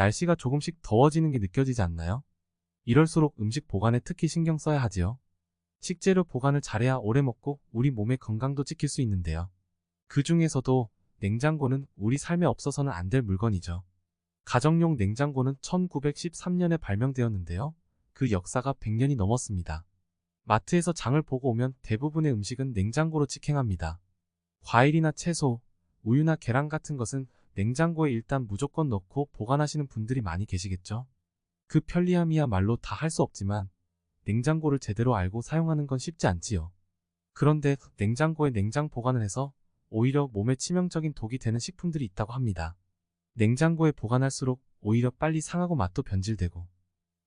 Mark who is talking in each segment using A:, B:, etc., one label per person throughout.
A: 날씨가 조금씩 더워지는 게 느껴지지 않나요? 이럴수록 음식 보관에 특히 신경 써야 하지요. 식재료 보관을 잘해야 오래 먹고 우리 몸의 건강도 지킬 수 있는데요. 그 중에서도 냉장고는 우리 삶에 없어서는 안 될 물건이죠. 가정용 냉장고는 1913년에 발명되었는데요. 그 역사가 100년이 넘었습니다. 마트에서 장을 보고 오면 대부분의 음식은 냉장고로 직행합니다. 과일이나 채소, 우유나 계란 같은 것은 냉장고에 일단 무조건 넣고 보관하시는 분들이 많이 계시겠죠? 그 편리함이야말로 다 할 수 없지만 냉장고를 제대로 알고 사용하는 건 쉽지 않지요. 그런데 냉장고에 냉장 보관을 해서 오히려 몸에 치명적인 독이 되는 식품들이 있다고 합니다. 냉장고에 보관할수록 오히려 빨리 상하고 맛도 변질되고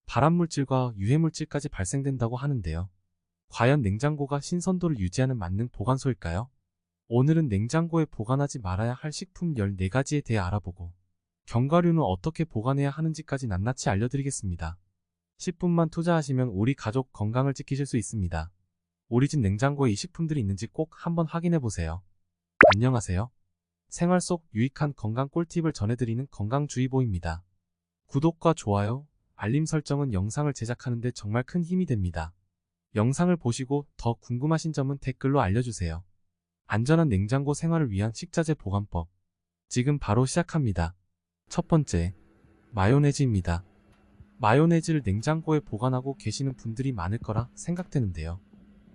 A: 발암물질과 유해물질까지 발생된다고 하는데요. 과연 냉장고가 신선도를 유지하는 맞는 보관소일까요? 오늘은 냉장고에 보관하지 말아야 할 식품 14가지에 대해 알아보고 견과류는 어떻게 보관해야 하는지까지 낱낱이 알려드리겠습니다. 10분만 투자하시면 우리 가족 건강을 지키실 수 있습니다. 우리 집 냉장고에 이 식품들이 있는지 꼭 한번 확인해 보세요. 안녕하세요. 생활 속 유익한 건강 꿀팁을 전해드리는 건강주의보입니다. 구독과 좋아요, 알림 설정은 영상을 제작하는데 정말 큰 힘이 됩니다. 영상을 보시고 더 궁금하신 점은 댓글로 알려주세요. 안전한 냉장고 생활을 위한 식자재 보관법. 지금 바로 시작합니다. 첫 번째, 마요네즈입니다. 마요네즈를 냉장고에 보관하고 계시는 분들이 많을 거라 생각되는데요.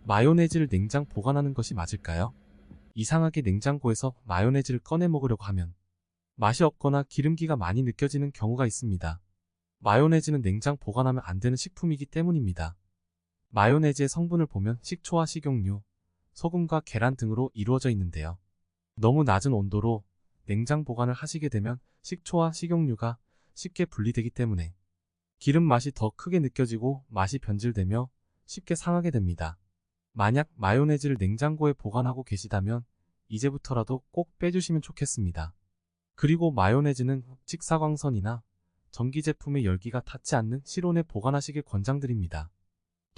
A: 마요네즈를 냉장 보관하는 것이 맞을까요? 이상하게 냉장고에서 마요네즈를 꺼내 먹으려고 하면 맛이 없거나 기름기가 많이 느껴지는 경우가 있습니다. 마요네즈는 냉장 보관하면 안 되는 식품이기 때문입니다. 마요네즈의 성분을 보면 식초와 식용유, 소금과 계란 등으로 이루어져 있는데요. 너무 낮은 온도로 냉장 보관을 하시게 되면 식초와 식용유가 쉽게 분리되기 때문에 기름 맛이 더 크게 느껴지고 맛이 변질되며 쉽게 상하게 됩니다. 만약 마요네즈를 냉장고에 보관하고 계시다면 이제부터라도 꼭 빼주시면 좋겠습니다. 그리고 마요네즈는 직사광선이나 전기 제품의 열기가 닿지 않는 실온에 보관하시길 권장드립니다.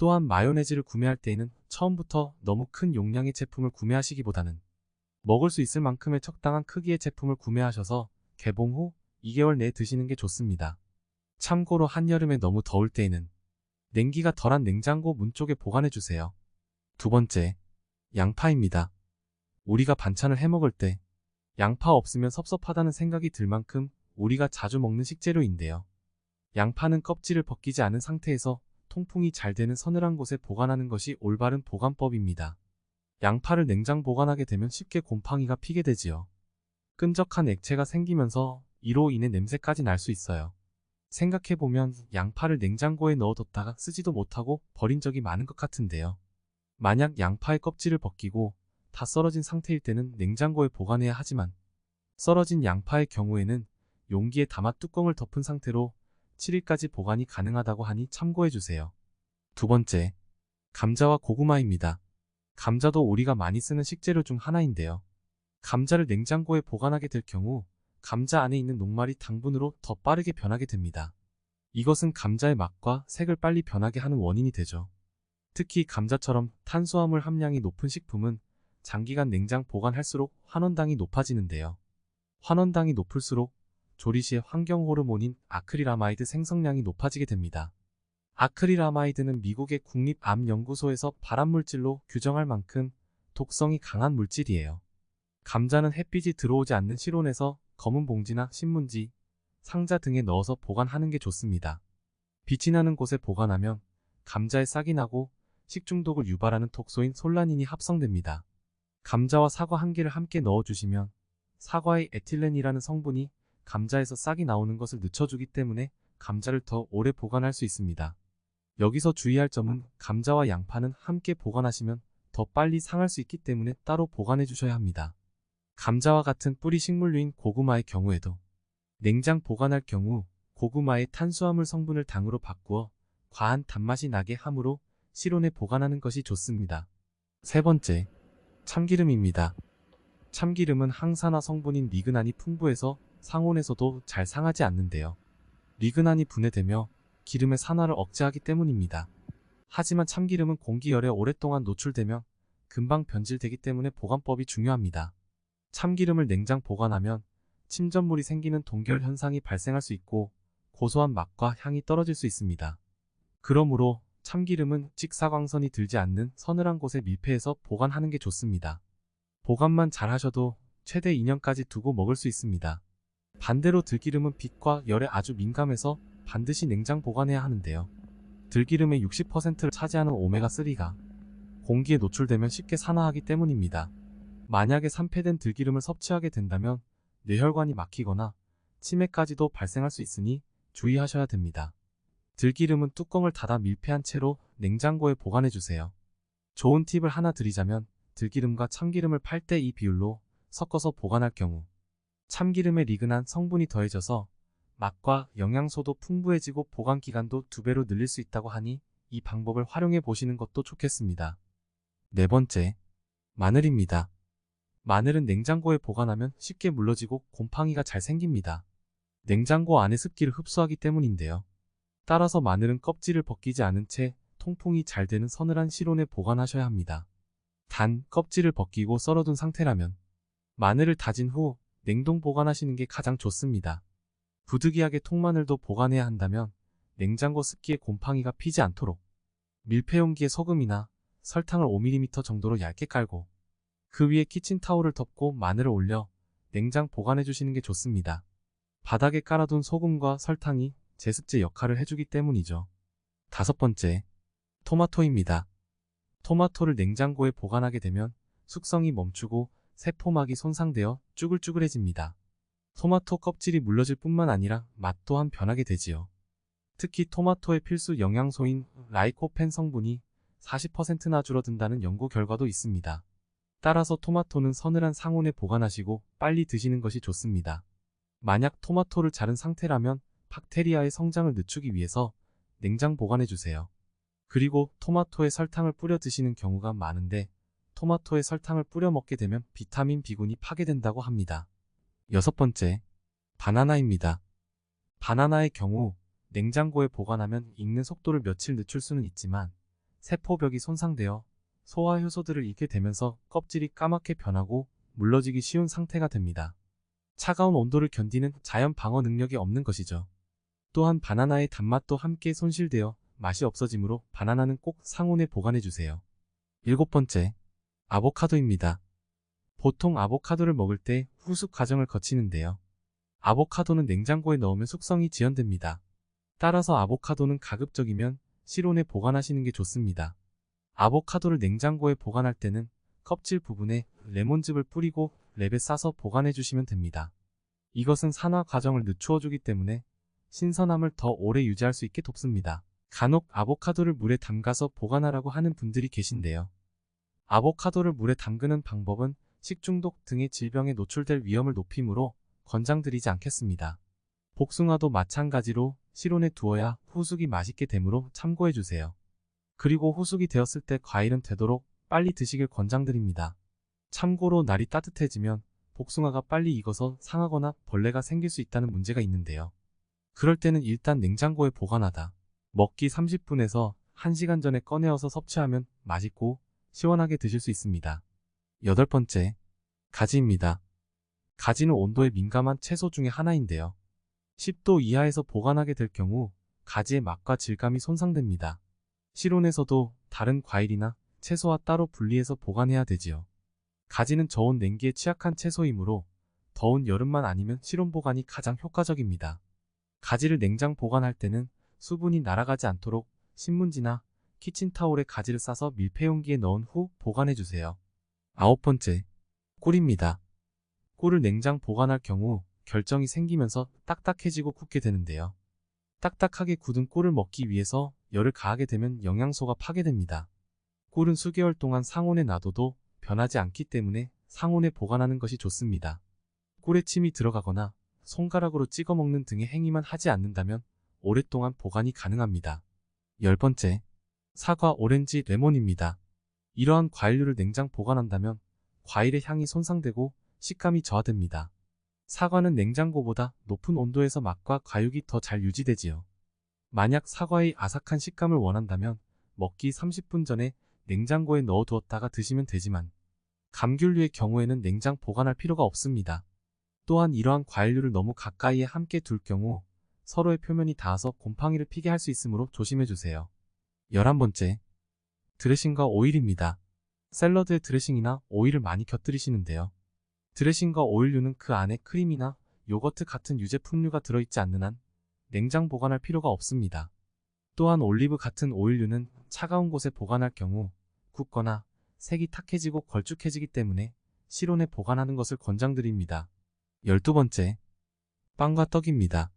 A: 또한 마요네즈를 구매할 때에는 처음부터 너무 큰 용량의 제품을 구매하시기보다는 먹을 수 있을 만큼의 적당한 크기의 제품을 구매하셔서 개봉 후 2개월 내에 드시는 게 좋습니다. 참고로 한여름에 너무 더울 때에는 냉기가 덜한 냉장고 문 쪽에 보관해주세요. 두 번째, 양파입니다. 우리가 반찬을 해먹을 때 양파 없으면 섭섭하다는 생각이 들 만큼 우리가 자주 먹는 식재료인데요. 양파는 껍질을 벗기지 않은 상태에서 통풍이 잘 되는 서늘한 곳에 보관하는 것이 올바른 보관법입니다. 양파를 냉장 보관하게 되면 쉽게 곰팡이가 피게 되지요. 끈적한 액체가 생기면서 이로 인해 냄새까지 날 수 있어요. 생각해보면 양파를 냉장고에 넣어뒀다가 쓰지도 못하고 버린 적이 많은 것 같은데요. 만약 양파의 껍질을 벗기고 다 썰어진 상태일 때는 냉장고에 보관해야 하지만 썰어진 양파의 경우에는 용기에 담아 뚜껑을 덮은 상태로 7일까지 보관이 가능하다고 하니 참고해주세요. 두 번째, 감자와 고구마입니다. 감자도 우리가 많이 쓰는 식재료 중 하나인데요. 감자를 냉장고에 보관하게 될 경우 감자 안에 있는 녹말이 당분으로 더 빠르게 변하게 됩니다. 이것은 감자의 맛과 색을 빨리 변하게 하는 원인이 되죠. 특히 감자처럼 탄수화물 함량이 높은 식품은 장기간 냉장 보관할수록 환원당이 높아지는데요. 환원당이 높을수록 조리 시에 환경 호르몬인 아크릴아마이드 생성량이 높아지게 됩니다. 아크릴아마이드는 미국의 국립암연구소에서 발암물질로 규정할 만큼 독성이 강한 물질이에요. 감자는 햇빛이 들어오지 않는 실온에서 검은 봉지나 신문지, 상자 등에 넣어서 보관하는 게 좋습니다. 빛이 나는 곳에 보관하면 감자에 싹이 나고 식중독을 유발하는 톡소인 솔라닌이 합성됩니다. 감자와 사과 한 개를 함께 넣어주시면 사과의 에틸렌이라는 성분이 감자에서 싹이 나오는 것을 늦춰주기 때문에 감자를 더 오래 보관할 수 있습니다. 여기서 주의할 점은 감자와 양파는 함께 보관하시면 더 빨리 상할 수 있기 때문에 따로 보관해 주셔야 합니다. 감자와 같은 뿌리 식물류인 고구마의 경우에도 냉장 보관할 경우 고구마의 탄수화물 성분을 당으로 바꾸어 과한 단맛이 나게 함으로 실온에 보관하는 것이 좋습니다. 세 번째, 참기름입니다. 참기름은 항산화 성분인 리그난이 풍부해서 상온에서도 잘 상하지 않는데요. 리그난이 분해되며 기름의 산화를 억제하기 때문입니다. 하지만 참기름은 공기열에 오랫동안 노출되면 금방 변질되기 때문에 보관법이 중요합니다. 참기름을 냉장 보관하면 침전물이 생기는 동결 현상이 발생할 수 있고 고소한 맛과 향이 떨어질 수 있습니다. 그러므로 참기름은 직사광선이 들지 않는 서늘한 곳에 밀폐해서 보관하는 게 좋습니다. 보관만 잘 하셔도 최대 2년까지 두고 먹을 수 있습니다. 반대로 들기름은 빛과 열에 아주 민감해서 반드시 냉장 보관해야 하는데요. 들기름의 60%를 차지하는 오메가3가 공기에 노출되면 쉽게 산화하기 때문입니다. 만약에 산패된 들기름을 섭취하게 된다면 뇌혈관이 막히거나 치매까지도 발생할 수 있으니 주의하셔야 됩니다. 들기름은 뚜껑을 닫아 밀폐한 채로 냉장고에 보관해 주세요. 좋은 팁을 하나 드리자면 들기름과 참기름을 8대 2 비율로 섞어서 보관할 경우 참기름의 리그난 성분이 더해져서 맛과 영양소도 풍부해지고 보관 기간도 두 배로 늘릴 수 있다고 하니 이 방법을 활용해 보시는 것도 좋겠습니다. 네 번째, 마늘입니다. 마늘은 냉장고에 보관하면 쉽게 물러지고 곰팡이가 잘 생깁니다. 냉장고 안의 습기를 흡수하기 때문인데요. 따라서 마늘은 껍질을 벗기지 않은 채 통풍이 잘 되는 서늘한 실온에 보관하셔야 합니다. 단 껍질을 벗기고 썰어둔 상태라면 마늘을 다진 후 냉동 보관하시는 게 가장 좋습니다. 부득이하게 통마늘도 보관해야 한다면 냉장고 습기에 곰팡이가 피지 않도록 밀폐용기에 소금이나 설탕을 5mm 정도로 얇게 깔고 그 위에 키친타올을 덮고 마늘을 올려 냉장 보관해 주시는 게 좋습니다. 바닥에 깔아둔 소금과 설탕이 제습제 역할을 해주기 때문이죠. 다섯 번째, 토마토입니다. 토마토를 냉장고에 보관하게 되면 숙성이 멈추고 세포막이 손상되어 쭈글쭈글해집니다. 토마토 껍질이 물러질 뿐만 아니라 맛 또한 변하게 되지요. 특히 토마토의 필수 영양소인 라이코펜 성분이 40%나 줄어든다는 연구 결과도 있습니다. 따라서 토마토는 서늘한 상온에 보관하시고 빨리 드시는 것이 좋습니다. 만약 토마토를 자른 상태라면 박테리아의 성장을 늦추기 위해서 냉장 보관해 주세요. 그리고 토마토에 설탕을 뿌려 드시는 경우가 많은데 토마토에 설탕을 뿌려 먹게 되면 비타민 B군이 파괴된다고 합니다. 여섯 번째, 바나나입니다. 바나나의 경우 냉장고에 보관하면 익는 속도를 며칠 늦출 수는 있지만 세포벽이 손상되어 소화 효소들을 잃게 되면서 껍질이 까맣게 변하고 물러지기 쉬운 상태가 됩니다. 차가운 온도를 견디는 자연 방어 능력이 없는 것이죠. 또한 바나나의 단맛도 함께 손실되어 맛이 없어지므로 바나나는 꼭 상온에 보관해 주세요. 일곱 번째, 아보카도입니다. 보통 아보카도를 먹을 때 후숙 과정을 거치는데요. 아보카도는 냉장고에 넣으면 숙성이 지연됩니다. 따라서 아보카도는 가급적이면 실온에 보관하시는 게 좋습니다. 아보카도를 냉장고에 보관할 때는 껍질 부분에 레몬즙을 뿌리고 랩에 싸서 보관해 주시면 됩니다. 이것은 산화 과정을 늦추어 주기 때문에 신선함을 더 오래 유지할 수 있게 돕습니다. 간혹 아보카도를 물에 담가서 보관하라고 하는 분들이 계신데요. 아보카도를 물에 담그는 방법은 식중독 등의 질병에 노출될 위험을 높이므로 권장드리지 않겠습니다. 복숭아도 마찬가지로 실온에 두어야 후숙이 맛있게 되므로 참고해 주세요. 그리고 후숙이 되었을 때 과일은 되도록 빨리 드시길 권장드립니다. 참고로 날이 따뜻해지면 복숭아가 빨리 익어서 상하거나 벌레가 생길 수 있다는 문제가 있는데요. 그럴 때는 일단 냉장고에 보관하다 먹기 30분에서 1시간 전에 꺼내어서 섭취하면 맛있고 시원하게 드실 수 있습니다. 여덟 번째, 가지입니다. 가지는 온도에 민감한 채소 중에 하나인데요. 10도 이하에서 보관하게 될 경우 가지의 맛과 질감이 손상됩니다. 실온에서도 다른 과일이나 채소와 따로 분리해서 보관해야 되지요. 가지는 저온 냉기에 취약한 채소이므로 더운 여름만 아니면 실온 보관이 가장 효과적입니다. 가지를 냉장 보관할 때는 수분이 날아가지 않도록 신문지나 키친타올에 가지를 싸서 밀폐용기에 넣은 후 보관해주세요. 아홉 번째, 꿀입니다. 꿀을 냉장 보관할 경우 결정이 생기면서 딱딱해지고 굳게 되는데요. 딱딱하게 굳은 꿀을 먹기 위해서 열을 가하게 되면 영양소가 파괴됩니다. 꿀은 수개월 동안 상온에 놔둬도 변하지 않기 때문에 상온에 보관하는 것이 좋습니다. 꿀에 침이 들어가거나 손가락으로 찍어 먹는 등의 행위만 하지 않는다면 오랫동안 보관이 가능합니다. 열 번째, 사과, 오렌지, 레몬입니다. 이러한 과일류를 냉장 보관한다면 과일의 향이 손상되고 식감이 저하됩니다. 사과는 냉장고보다 높은 온도에서 맛과 과육이 더 잘 유지되지요. 만약 사과의 아삭한 식감을 원한다면 먹기 30분 전에 냉장고에 넣어두었다가 드시면 되지만 감귤류의 경우에는 냉장 보관할 필요가 없습니다. 또한 이러한 과일류를 너무 가까이에 함께 둘 경우 서로의 표면이 닿아서 곰팡이를 피게 할 수 있으므로 조심해주세요. 11번째. 드레싱과 오일입니다. 샐러드에 드레싱이나 오일을 많이 곁들이시는데요. 드레싱과 오일류는 그 안에 크림이나 요거트 같은 유제품류가 들어있지 않는 한 냉장 보관할 필요가 없습니다. 또한 올리브 같은 오일류는 차가운 곳에 보관할 경우 굳거나 색이 탁해지고 걸쭉해지기 때문에 실온에 보관하는 것을 권장드립니다. 12번째. 빵과 떡입니다.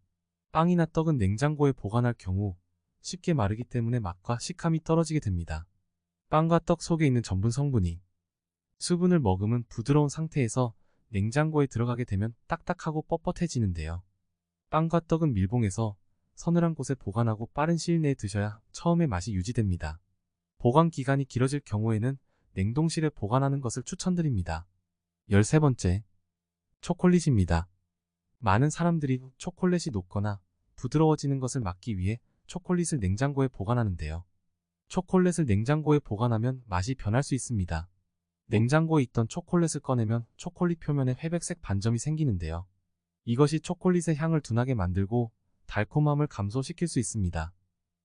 A: 빵이나 떡은 냉장고에 보관할 경우 쉽게 마르기 때문에 맛과 식감이 떨어지게 됩니다. 빵과 떡 속에 있는 전분 성분이 수분을 머금은 부드러운 상태에서 냉장고에 들어가게 되면 딱딱하고 뻣뻣해지는데요. 빵과 떡은 밀봉해서 서늘한 곳에 보관하고 빠른 시일 내에 드셔야 처음의 맛이 유지됩니다. 보관 기간이 길어질 경우에는 냉동실에 보관하는 것을 추천드립니다. 13번째. 초콜릿입니다. 많은 사람들이 초콜릿이 녹거나 부드러워지는 것을 막기 위해 초콜릿을 냉장고에 보관하는데요. 초콜릿을 냉장고에 보관하면 맛이 변할 수 있습니다. 냉장고에 있던 초콜릿을 꺼내면 초콜릿 표면에 회백색 반점이 생기는데요. 이것이 초콜릿의 향을 둔하게 만들고 달콤함을 감소시킬 수 있습니다.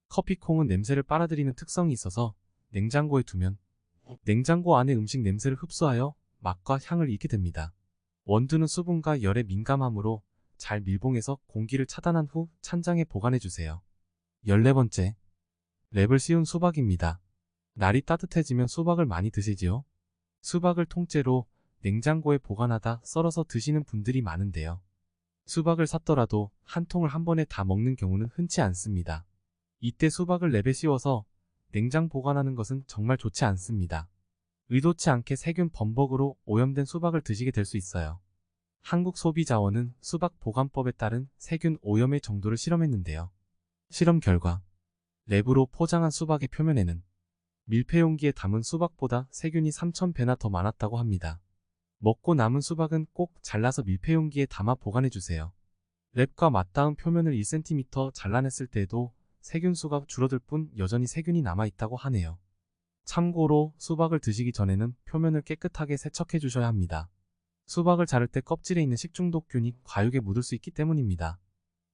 A: 커피콩은 냄새를 빨아들이는 특성이 있어서 냉장고에 두면 냉장고 안의 음식 냄새를 흡수하여 맛과 향을 잃게 됩니다. 원두는 수분과 열에 민감하므로 잘 밀봉해서 공기를 차단한 후 찬장에 보관해주세요. 14번째. 랩을 씌운 수박입니다. 날이 따뜻해지면 수박을 많이 드시지요? 수박을 통째로 냉장고에 보관하다 썰어서 드시는 분들이 많은데요. 수박을 샀더라도 한 통을 한 번에 다 먹는 경우는 흔치 않습니다. 이때 수박을 랩에 씌워서 냉장 보관하는 것은 정말 좋지 않습니다. 의도치 않게 세균 범벅으로 오염된 수박을 드시게 될 수 있어요. 한국소비자원은 수박 보관법에 따른 세균 오염의 정도를 실험했는데요. 실험 결과 랩으로 포장한 수박의 표면에는 밀폐용기에 담은 수박보다 세균이 3,000배나 더 많았다고 합니다. 먹고 남은 수박은 꼭 잘라서 밀폐용기에 담아 보관해주세요. 랩과 맞닿은 표면을 1cm 잘라냈을 때에도 세균수가 줄어들 뿐 여전히 세균이 남아있다고 하네요. 참고로 수박을 드시기 전에는 표면을 깨끗하게 세척해 주셔야 합니다. 수박을 자를 때 껍질에 있는 식중독균이 과육에 묻을 수 있기 때문입니다.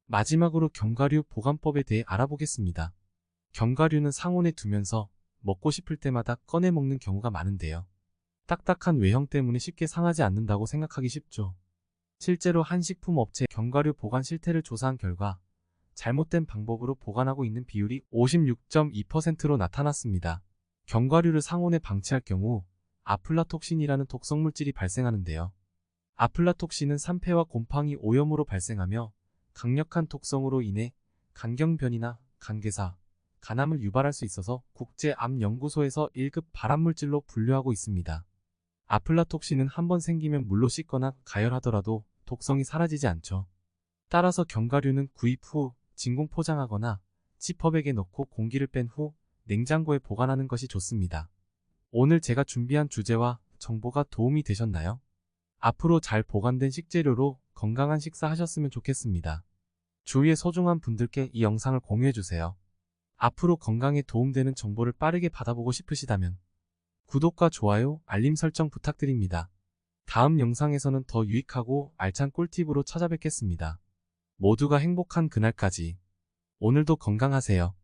A: 마지막으로 견과류 보관법에 대해 알아보겠습니다. 견과류는 상온에 두면서 먹고 싶을 때마다 꺼내 먹는 경우가 많은데요. 딱딱한 외형 때문에 쉽게 상하지 않는다고 생각하기 쉽죠. 실제로 한 식품 업체 견과류 보관 실태를 조사한 결과 잘못된 방법으로 보관하고 있는 비율이 56.2%로 나타났습니다. 견과류를 상온에 방치할 경우 아플라톡신이라는 독성물질이 발생하는데요. 아플라톡신은 산패와 곰팡이 오염으로 발생하며 강력한 독성으로 인해 간경변이나 간괴사, 간암을 유발할 수 있어서 국제암연구소에서 1급 발암물질로 분류하고 있습니다. 아플라톡신은 한 번 생기면 물로 씻거나 가열하더라도 독성이 사라지지 않죠. 따라서 견과류는 구입 후 진공 포장하거나 지퍼백에 넣고 공기를 뺀 후 냉장고에 보관하는 것이 좋습니다. 오늘 제가 준비한 주제와 정보가 도움이 되셨나요? 앞으로 잘 보관된 식재료로 건강한 식사 하셨으면 좋겠습니다. 주위의 소중한 분들께 이 영상을 공유해주세요. 앞으로 건강에 도움되는 정보를 빠르게 받아보고 싶으시다면 구독과 좋아요, 알림 설정 부탁드립니다. 다음 영상에서는 더 유익하고 알찬 꿀팁으로 찾아뵙겠습니다. 모두가 행복한 그날까지 오늘도 건강하세요.